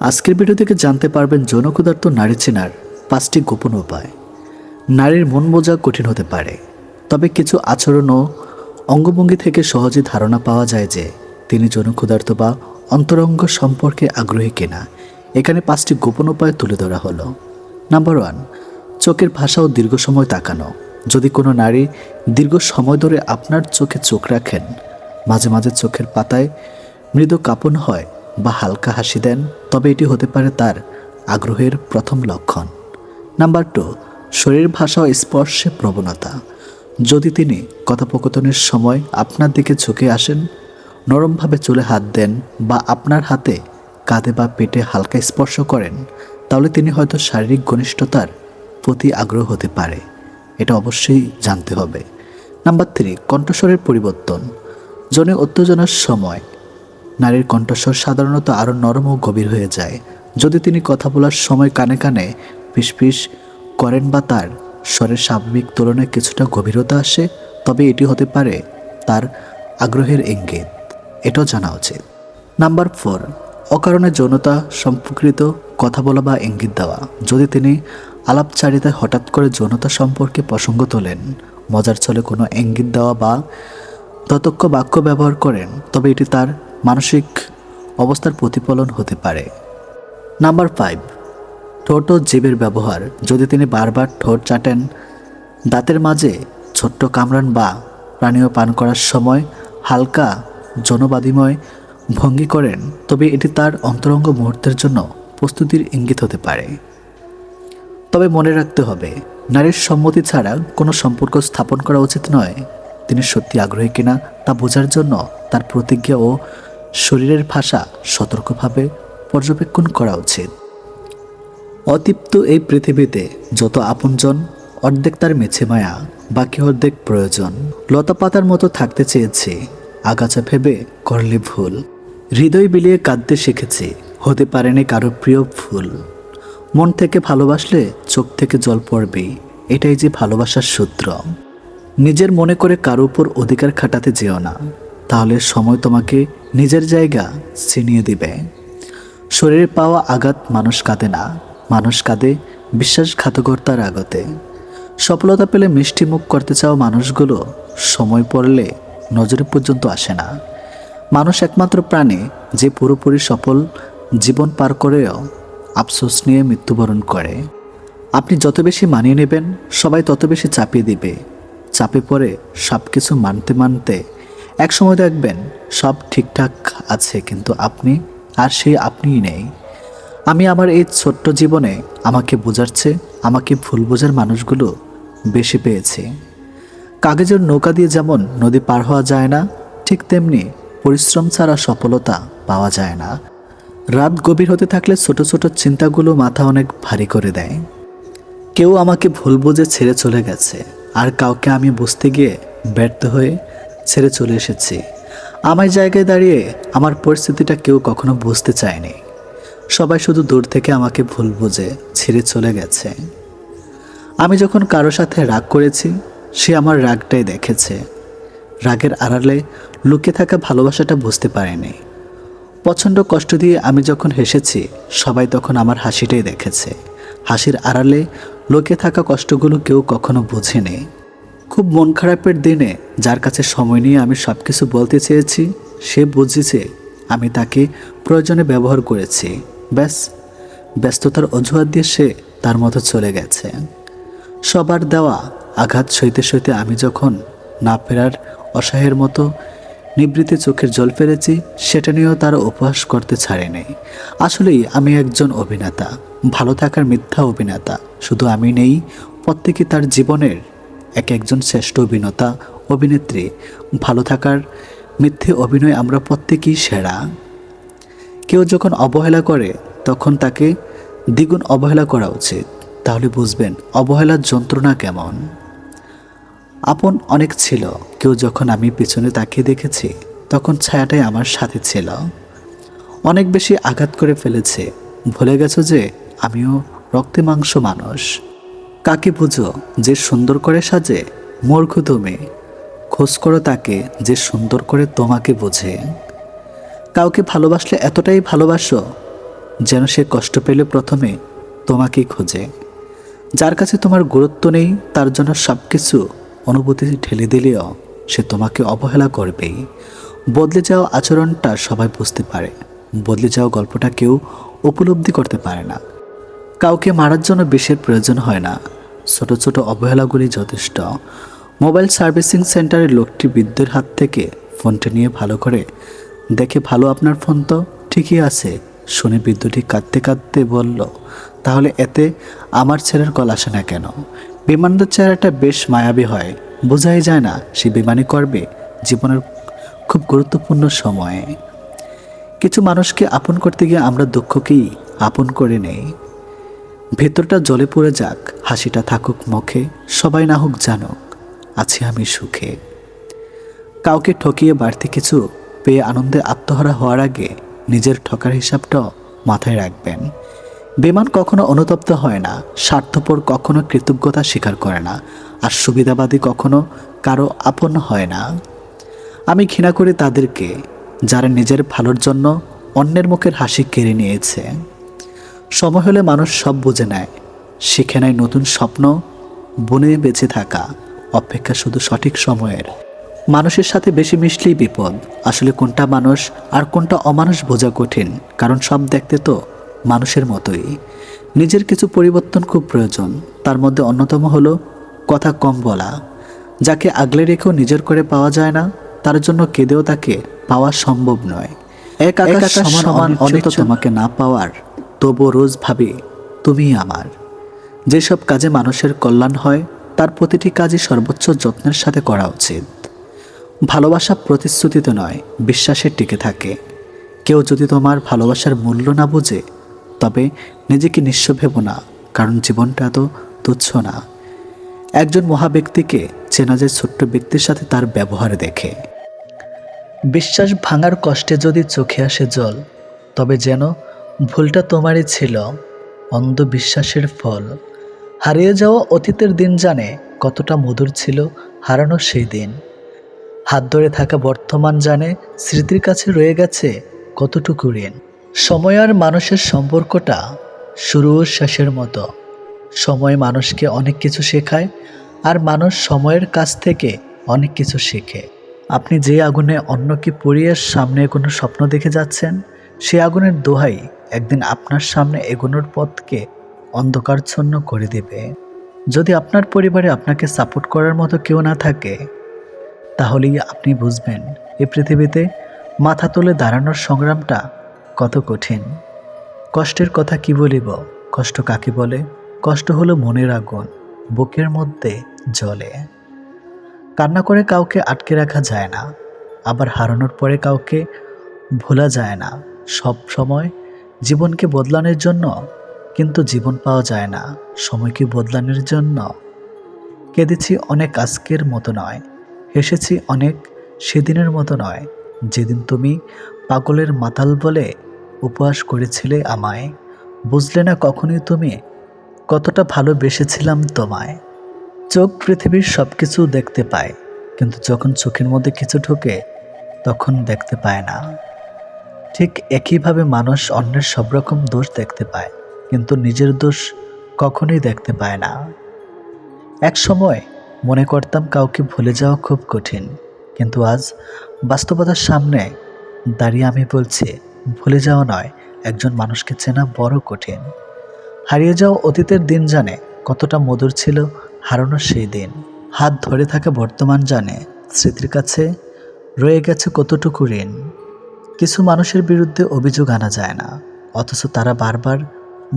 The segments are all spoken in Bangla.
আজকের ভিডিও থেকে জানতে পারবেন যৌন নারী চেনার পাঁচটি গোপন উপায়। নারীর মন বোঝা কঠিন হতে পারে, তবে কিছু আচরণ ও অঙ্গভঙ্গি থেকে সহজে ধারণা পাওয়া যায় যে তিনি যৌনক্ষুধার্থ বা অন্তরঙ্গ সম্পর্কে আগ্রহী কিনা। এখানে পাঁচটি গোপন উপায় তুলে ধরা হলো। নাম্বার ওয়ান, চোখের ভাষা ও দীর্ঘ সময় তাকানো। যদি কোনো নারী দীর্ঘ সময় ধরে আপনার চোখে চোখ রাখেন, মাঝে মাঝে চোখের পাতায় মৃদু কাঁপন হয় বা হালকা হাসি দেন, তবে এটি হতে পারে তার আগ্রহের প্রথম লক্ষণ। নাম্বার টু, শরীর ভাষা ও স্পর্শে প্রবণতা। যদি তিনি কথোপকথনের সময় আপনার দিকে ঝুঁকে আসেন, নরমভাবে চুলে হাত দেন বা আপনার হাতে কাঁধে বা পেটে হালকা স্পর্শ করেন, তাহলে তিনি হয়তো শারীরিক ঘনিষ্ঠতার প্রতি আগ্রহ হতে পারে। এটা অবশ্যই জানতে হবে। নাম্বার থ্রি, কণ্ঠস্বরের পরিবর্তন। জনে উত্তেজনার সময় নারীর কণ্ঠস্বর সাধারণত আরও নরম ও গভীর হয়ে যায়। যদি তিনি কথা বলার সময় কানে কানে ফিসফিস করেন বা তার স্বরের স্বাভাবিক তুলনায় কিছুটা গভীরতা আসে, তবে এটি হতে পারে তার আগ্রহের ইঙ্গিত। এটাও জানা উচিত। নাম্বার ফোর, অকারণে যৌনতা সম্পর্কিত কথা বলা বা ইঙ্গিত দেওয়া। যদি তিনি আলাপচারিতায় হঠাৎ করে যৌনতা সম্পর্কে প্রসঙ্গ তোলেন, মজার ছলে কোনো ইঙ্গিত দেওয়া বা ততক্ষ বাক্য ব্যবহার করেন, তবে এটি তার মানসিক অবস্থার প্রতিফলন হতে পারে। নাম্বার ফাইভ ঠোঁট ও জীবের ব্যবহার। যদি তিনি বারবার ঠোঁট চাটেন, দাঁতের মাঝে ছোট্ট কামরান বা পানীয় পান করার সময় হালকা জনবাদিময় ভঙ্গি করেন, তবে এটি তার অন্তরঙ্গ মুহূর্তের জন্য প্রস্তুতির ইঙ্গিত হতে পারে। তবে মনে রাখতে হবে, নারীর সম্মতি ছাড়া কোনো সম্পর্ক স্থাপন করা উচিত নয়। তিনি সত্যি আগ্রহী কিনা তা বোঝার জন্য তার প্রতিজ্ঞা ও শরীরের ভাষা সতর্কভাবে পর্যবেক্ষণ করা উচিত। অতিপ্ত এই পৃথিবীতে যত আপনজন, অর্ধেক তার মেছে মায়া, বাকি অর্ধেক প্রয়োজন। লতা পাতার মতো থাকতে চেয়েছি, আগাছা ভেবে করলে ভুল। হৃদয় বিলিয়ে কাঁদতে শিখেছি, হতে পারেনি কারও প্রিয় ফুল। মন থেকে ভালোবাসলে চোখ থেকে জল পড়বে এটাই যে ভালোবাসার সূত্র। নিজের মনে করে কারও উপর অধিকার খাটাতে যেও না, তাহলে সময় তোমাকে নিজের জায়গা ছিনিয়ে দিবে। শরীরে পাওয়া আঘাত মানুষ কাঁদে না, মানুষ কাঁদে বিশ্বাসঘাতকর্তার আগতে সফলতা পেলে মিষ্টি মুখ করতে চাও মানুষগুলো সময় পড়লে নজরে পর্যন্ত আসে না। মানুষ একমাত্র প্রাণী যে পুরোপুরি সফল জীবন পার করেও আফসোস নিয়ে মৃত্যুবরণ করে। আপনি যত বেশি মানিয়ে নেবেন, সবাই তত বেশি চাপিয়ে দিবে। চাপে পড়ে সব কিছু মানতে মানতে এক সময় দেখবেন সব ঠিকঠাক আছে, কিন্তু আপনি আর সেই আপনিই নেই। আমি আমার এই ছোট্ট জীবনে আমাকে বোঝাচ্ছে আমাকে ভুল বোঝার মানুষগুলো বেশি পেয়েছি। কাগজের নৌকা দিয়ে যেমন নদী পার হওয়া যায় না, ঠিক তেমনি পরিশ্রম ছাড়া সফলতা পাওয়া যায় না। রাত গভীর হতে থাকলে ছোট ছোট চিন্তাগুলো মাথা অনেক ভারী করে দেয়। কেউ আমাকে ভুল বুঝে ছেড়ে চলে গেছে, আর কাউকে আমি বুঝতে গিয়ে ব্যর্থ হয়ে ছেড়ে চলে এসেছি। আমার জায়গায় দাঁড়িয়ে আমার পরিস্থিতিটা কেউ কখনো বুঝতে চায়নি। সবাই শুধু দূর থেকে আমাকে ভুল বুঝে ছেড়ে চলে গেছে। আমি যখন কারও সাথে রাগ করেছি, সে আমার রাগটাই দেখেছে। রাগের আড়ালে লুকিয়ে থাকা ভালোবাসাটা বুঝতে পারেনি। প্রচণ্ড কষ্ট দিয়ে আমি যখন হেসেছি, সবাই তখন আমার হাসিটাই দেখেছে। হাসির আড়ালে লোকে থাকা কষ্টগুলো কেউ কখনো বোঝেনি। খুব মন খারাপের দিনে যার কাছে সময় নিয়ে আমি সব কিছু বলতে চেয়েছি, সে বুঝেছে আমি তাকে প্রয়োজনে ব্যবহার করেছি। ব্যাস, ব্যস্ততার অজুহাত দিয়ে সে তার মতো চলে গেছে। সবার দেওয়া আঘাত সইতে সইতে আমি যখন না ফেরার অসহায়ের মতো নিবৃত্তি চোখের জল ফেলেছি, সেটা নিয়েও তারা উপহাস করতে ছাড়েনি। আসলেই আমি একজন অভিনেতা, ভালো থাকার মিথ্যা অভিনেতা। শুধু আমি নেই, প্রত্যেকে তার জীবনের এক একজন শ্রেষ্ঠ অভিনেতা, অভিনেত্রী, ভালো থাকার মিথ্যে অভিনয় আমরা প্রত্যেকেই সেরা। কেউ যখন অবহেলা করে, তখন তাকে দ্বিগুণ অবহেলা করা উচিত। তাহলে বুঝবেন অবহেলার যন্ত্রণা কেমন। আপন অনেক ছিল, কেউ যখন আমি পিছনে তাকিয়ে দেখেছি, তখন ছায়াটাই আমার সাথে ছিল। অনেক বেশি আঘাত করে ফেলেছে। ভুলে গেছো যে, আমিও রক্তে মাংস মানুষ। কাকে বুঝো যে সুন্দর করে সাজে? মূর্খ তুমি। খোঁজ করো তাকে যে সুন্দর করে তোমাকে বোঝে। কাউকে ভালোবাসলে এতটাই ভালোবাসো যেন সে কষ্ট পেলে প্রথমে তোমাকেই খোঁজে। যার কাছে তোমার গুরুত্ব নেই, তার জন্য সব কিছু অনুভূতি ঠেলে দিলেও সে তোমাকে অবহেলা করবেই। বদলে যাওয়া আচরণটা সবাই বুঝতে পারে। বদলে যাওয়া গল্পটা কেউ উপলব্ধি করতে পারে না। কাউকে মারার জন্য বিষের প্রয়োজন হয় না। ছোট ছোট অবহেলাগুলি যথেষ্ট। মোবাইল সার্ভিসিং সেন্টারের লোকটি বৃদ্ধের হাত থেকে ফোনটা নিয়ে ভালো করে, দেখে ভালো আপনার ফোন তো? ঠিকই আছে। শুনে বৃদ্ধটি কাঁদতে কাঁদতে বলল, তাহলে এতে আমার ছেলের কল আসে না কেন? বিমানদের চেহারাটা বেশ মায়াবী হয়। বোঝাই যায় না সে বিমানে করবে। জীবনের খুব গুরুত্বপূর্ণ সময়ে। কিছু মানুষকে আপন করতে গিয়ে আমরা দুঃখকেই আপন করে নেই। ভেতরটা জলে পড়ে যাক, হাসিটা থাকুক মুখে, সবাই না হোক জানুক, আছি আমি সুখে। কাউকে ঠকিয়ে বাড়তি কিছু পেয়ে আনন্দে আত্মহারা হওয়ার আগে নিজের ঠকার হিসাবটাও মাথায় রাখবেন। বিমান কখনো অনুতপ্ত হয় না, স্বার্থপর কখনো কৃতজ্ঞতা স্বীকার করে না, আর সুবিধাবাদী কখনো কারও আপন হয় না। আমি ঘৃণা করি তাদেরকে, যারা নিজের ভালোর জন্য অন্যের মুখের হাসি কেড়ে নিয়েছে। সময় হলে মানুষ সব বুঝে নেয়। শিখে নেয় নতুন স্বপ্ন বনে বেঁচে থাকা অপেক্ষা শুধু সঠিক সময়ের। মানুষের সাথে বেশি মিশলেই বিপদ। আসলে কোনটা মানুষ আর কোনটা অমানুষ বোঝা কঠিন কারণ সব দেখতে তো মানুষের মতোই। নিজের কিছু পরিবর্তন খুব প্রয়োজন তার মধ্যে অন্যতম হলো কথা কম বলা। যাকে আগলে রেখেও নিজের করে পাওয়া যায় না তার জন্য কেঁদেও তাকে পাওয়া সম্ভব নয়। এক আকাশ সমান সমান অনেক তোমাকে না পাওয়ার তবু রোজ ভাবি তুমি আমার। যেসব কাজে মানুষের কল্যাণ হয়, তার প্রতিটি কাজই সর্বোচ্চ যত্নের সাথে করা উচিত। ভালোবাসা প্রতিশ্রুতিতে নয়, বিশ্বাসে টিকে থাকে। কেউ যদি তোমার ভালোবাসার মূল্য না বোঝে, তবে নিজেকে নিঃস্ব ভেব না, কারণ জীবনটা এত তুচ্ছ না। একজন মহাব্যক্তিকে চেনা যায় ছোট্ট ব্যক্তির সাথে তার ব্যবহার দেখে। বিশ্বাস ভাঙার কষ্টে যদি চোখে আসে জল, তবে যেন ভুলটা তোমারই ছিল, অন্ধবিশ্বাসের ফল। হারিয়ে যাওয়া অতীতের দিন জানে কতটা মধুর ছিল হারানো সেই দিন। হাত ধরে থাকা বর্তমান জানে স্মৃতির কাছে রয়ে গেছে কতটুকু ঋণ। সময় আর মানুষের সম্পর্কটা শুরু শেষের মতো। সময় মানুষকে অনেক কিছু শেখায় আর মানুষ সময়ের কাছ থেকে অনেক কিছু শেখে। আপনি যে আগুনে অন্যকে পুড়িয়ে সামনে কোনো স্বপ্ন দেখে যাচ্ছেন, সে আগুনের দোহাই একদিন আপনার সামনে এগোনোর পথকে অন্ধকারচ্ছন্ন করে দেবে। যদি আপনার পরিবারে আপনাকে সাপোর্ট করার মতো কেউ না থাকে, তাহলেই আপনি বুঝবেন এই পৃথিবীতে মাথা তুলে দাঁড়ানোর সংগ্রামটা কত কঠিন। কষ্টের কথা কি বলিব? কষ্ট কাকে বলে? কষ্ট হলো মনের আগুন, বুকের মধ্যে জলে কান্না করে কাউকে আটকে রাখা যায় না, আবার হারানোর পরে কাউকে ভোলা যায় না। সব সময় জীবনকে বদলানোর জন্য, কিন্তু জীবন পাওয়া যায় না। সময়কে বদলানোর জন্য। কেঁদেছি অনেক আজকের মতো নয়। হেসেছি অনেক সেদিনের মতো নয়। যেদিন তুমি পাগলের মাতাল বলে উপহাস করেছিলে আমায়, বুঝলে না কখনই তুমি কতটা ভালোবেসেছিলাম তোমায়। চোখ পৃথিবীর সব কিছু দেখতে পায়, কিন্তু যখন চোখের মধ্যে কিছু ঢোকে, তখন দেখতে পায় না। ঠিক একইভাবে মানুষ অন্যের সব রকম দোষ দেখতে পায়, কিন্তু নিজের দোষ কখনোই দেখতে পায় না। এক সময় মনে করতাম কাউকে ভুলে যাওয়া খুব কঠিন, কিন্তু আজ বাস্তবতার সামনে দাঁড়িয়ে আমি বলছি, ভুলে যাওয়া নয়, একজন মানুষকে চেনা বড় কঠিন। হারিয়ে যাওয়া অতীতের দিন জানে কতটা মধুর ছিল হারানো সেই দিন। হাত ধরে থাকা বর্তমান জানে স্মৃতির কাছে রয়ে গেছে কতটুকু ঋণ। কিছু মানুষের বিরুদ্ধে অভিযোগ আনা যায় না, অথচ তারা বারবার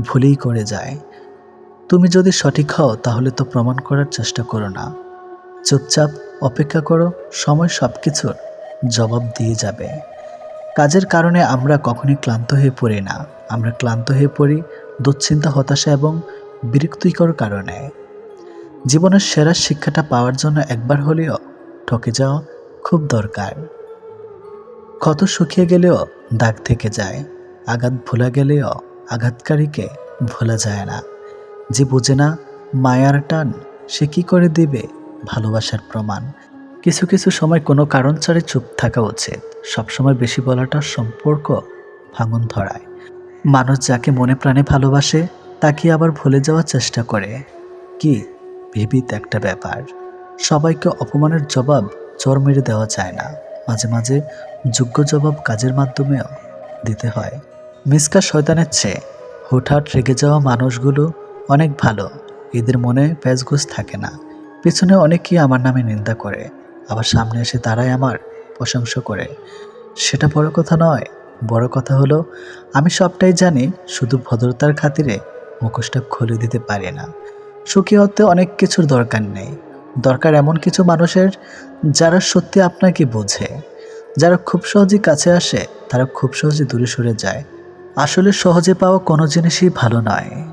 ভুলেই করে যায়। তুমি যদি সঠিক হও, তাহলে তো প্রমাণ করার চেষ্টা করো না। চুপচাপ অপেক্ষা করো, সময় সব কিছুর জবাব দিয়ে যাবে। কাজের কারণে আমরা কখনই ক্লান্ত হয়ে পড়ি না। আমরা ক্লান্ত হয়ে পড়ি দুশ্চিন্তা, হতাশা এবং বিরক্তিকর কারণে। জীবনের সেরা শিক্ষাটা পাওয়ার জন্য একবার হলেও ঠকে যাওয়া খুব দরকার। ক্ষত শুকিয়ে গেলেও দাগ থেকে যায়, আঘাত ভোলা গেলেও আঘাতকারীকে ভোলা যায় না। যে বোঝে না মায়ার টান, সে কি করে দেবে ভালোবাসার প্রমাণ? কিছু কিছু সময় কোনো কারণ ছাড়ে চুপ থাকা উচিত। সবসময় বেশি বলাটা সম্পর্ক ভাঙন ধরায়। মানুষ যাকে মনে প্রাণে ভালোবাসে, তাকে আবার ভুলে যাওয়ার চেষ্টা করে। কি বিবিধ একটা ব্যাপার। সবাইকে অপমানের জবাব চর মেরে দেওয়া যায় না। মাঝে মাঝে যোগ্য জবাব কাজের মাধ্যমেও দিতে হয়। মিসকা শয়তানের চেয়ে হুটহাট রেগে যাওয়া মানুষগুলো অনেক ভালো। এদের মনে প্যাচগোছ থাকে না। পেছনে অনেকেই আমার নামে নিন্দা করে। আবার সামনে এসে তারাই আমার প্রশংসা করে। সেটা বড় কথা নয়। বড় কথা হলো, আমি সবটাই জানি, শুধু ভদ্রতার খাতিরে মুখোশটা খুলে দিতে পারি না। সুখী হতে অনেক কিছুর দরকার নেই। দরকার এমন কিছু মানুষের যারা সত্যি আপনাকে বোঝে, যারা খুব সহজে কাছে আসে, তারা খুব সহজে দূরে সরে যায়। আসলে সহজে পাওয়া কোনো জিনিসই ভালো নয়।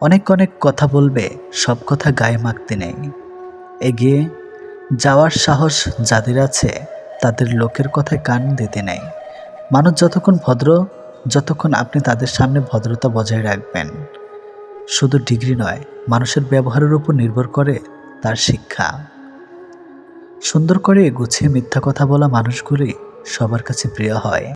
অনেক অনেক কথা বলবে, সব কথা গায়ে মাখতে নেই। এগিয়ে যাওয়ার সাহস যাদের আছে, তাদের লোকের কথায় কান দিতে নেই। মানুষ যতক্ষণ ভদ্র, যতক্ষণ আপনি তাদের সামনে ভদ্রতা বজায় রাখবেন। শুধু ডিগ্রি নয়, মানুষের ব্যবহারের উপর নির্ভর করে তার শিক্ষা। সুন্দর করে গুছিয়ে মিথ্যা কথা বলা মানুষগুলি সবার কাছে প্রিয় হয়।